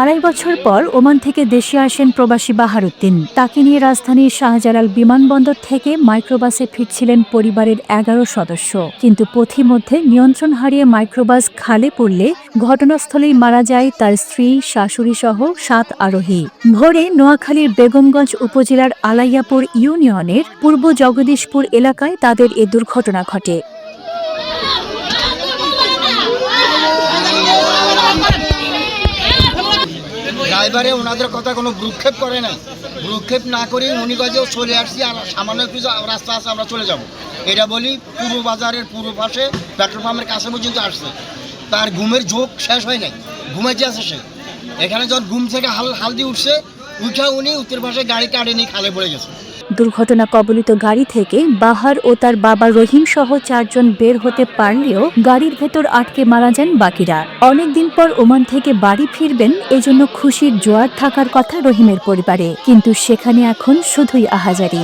আড়াই বছর পর ওমান থেকে দেশে আসেন প্রবাসী বাহারুদ্দিন। তাকে নিয়ে রাজধানীর শাহজালাল বিমানবন্দর থেকে মাইক্রোবাসে ফিরছিলেন পরিবারের এগারো সদস্য। কিন্তু পথিমধ্যে নিয়ন্ত্রণ হারিয়ে মাইক্রোবাস খালে পড়লে ঘটনাস্থলেই মারা যায় তার স্ত্রী, শাশুড়ি সহ সাত আরোহী। ভোরে নোয়াখালীর বেগমগঞ্জ উপজেলার আলাইয়াপুর ইউনিয়নের পূর্ব জগদীশপুর এলাকায় তাদের এ দুর্ঘটনা ঘটে। ড্রাইভারে ওনাদের কথা কোনো ভ্রুক্ষেপ করে না ভ্রুক্ষেপ না করে উনি কাজেও চলে আসছি আর সামান্য একটু রাস্তা আছে, আমরা চলে যাব। এটা বলি পূর্ব বাজারের পূর্ব পাশে পেট্রোল পাম্পের কাছে পর্যন্ত আসছে। তার ঘুমের ঝোঁক শেষ হয় নাই। ঘুমাইতে আছে সে। এখানে যখন ঘুম থেকে হাল হালদি উঠছে, উঠে উনি উত্তর পাশে গাড়ি কাটে নিয়ে খালে পড়ে গেছে। দুর্ঘটনা কবলিত গাড়ি থেকে বাহার ও তার বাবা রহিম সহ চারজন বের হতে পারলেও গাড়ির ভেতর আটকে মারা যান বাকিরা। অনেকদিন পর ওমান থেকে বাড়ি ফিরবেন, এজন্য খুশির জোয়ার থাকার কথা রহিমের পরিবারে। কিন্তু সেখানে এখন শুধুই আহাজারি।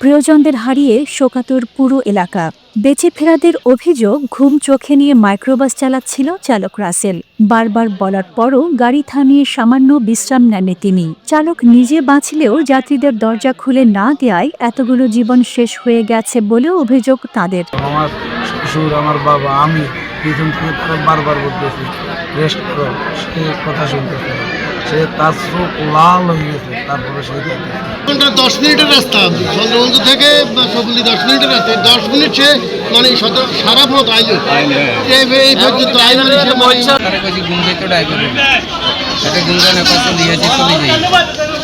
প্রিয়জনদের হারিয়ে শোকাতুর পুরো এলাকা। বেঁচে ফেরাদের অভিযোগ ঘুম চোখে নিয়ে মাইক্রোবাস চালাচ্ছিল চালক রাসেল। বারবার বলার পরও গাড়ি থামিয়ে সামান্য বিশ্রাম নেননি তিনি। চালক নিজে বাঁচলেও যাত্রীদের দরজা খুলে না দেওয়ায় এতগুলো জীবন শেষ হয়ে গেছে বলেও অভিযোগ তাদের। আমার বাবা, আমি পিছন থেকে তারা বারবার বলতেছি রেস্ট করো। সে কথা শুনতেছে সে তার চোখ লাল হয়ে গেছে তারপরে সে। ঘণ্টা দশ মিনিটের রাস্তা। চন্দ্রবন্ধু থেকে কবুলি দশ মিনিটের রাস্তা। দশ মিনিট সে মানে সদ- সারা পথ আইলো। এই- এই পর্যন্ত আইলো সে মানে তারে ঘুম থেকে ড্রাইভার তাকে যাওয়ানোর কথা দিয়েছি চলে যাই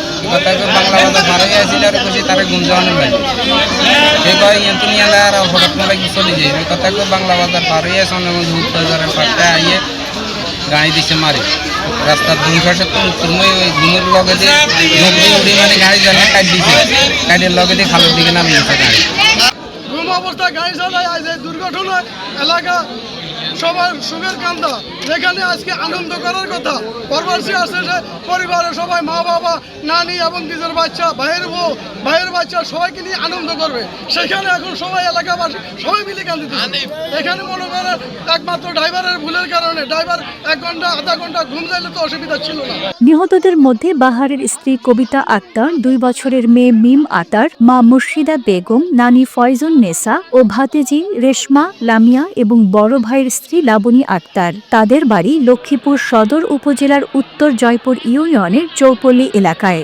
তাকে বাংলা বাজার ভাড়া গেছিল আর কইছি তারে যাওয়ানোর লাগে সে কয় ইয়ে তুমি এলা আর হঠাৎ করে লাগি চলে আমি কথা বাংলা বাজার পার হয়ে আসে অনেক ভূত বাজারের পাটটা আইয়ে গাড়ি দিছে মারে। রাস্তার দুই পাশে তো তুমি ওই ঘুমের লগে দিয়ে মুখ উড়ি মানে গাড়ি জানে কাট দিছে। কাটের লগে দিয়ে খালের দিকে নামিয়ে গেছে গাড়ি। ঘুম অবস্থায় গাড়ি চালায় দুর্ঘটনা এলাকা সবার সুখের কান্দা যেখানে আজকে আনন্দ করার কথা, পরবাসী আসছে যে পরিবারের সবাই, মা বাবা, নানি এবং নিজের বাচ্চা, ভাইয়ের বউ, ভাইয়ের বাচ্চা সবাইকে নিয়ে আনন্দ করবে। সেখানে এখন সবাই এলাকাবাসী, সবাই মিলে কান্দিতে এখানে মনে করেন একমাত্র ড্রাইভারের ভুলের কারণে, ড্রাইভার এক ঘণ্টা, আধা ঘণ্টা ঘুম যাইলে তো অসুবিধা ছিল না। নিহতদের মধ্যে বাহারের স্ত্রী কবিতা আক্তার, দুই বছরের মেয়ে মিম আতার, মা মুর্শিদা বেগম, নানি ফয়জুন নেসা ও ভাতেজি রেশমা লামিয়া এবং বড় ভাইয়ের স্ত্রী লাবণী আক্তার। তাদের বাড়ি লক্ষ্মীপুর সদর উপজেলার উত্তর জয়পুর ইউনিয়নের চৌপল্লী এলাকায়।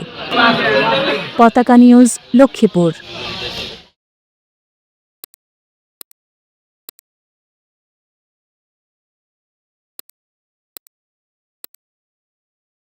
পতাকা নিউজ, লক্ষ্মীপুর।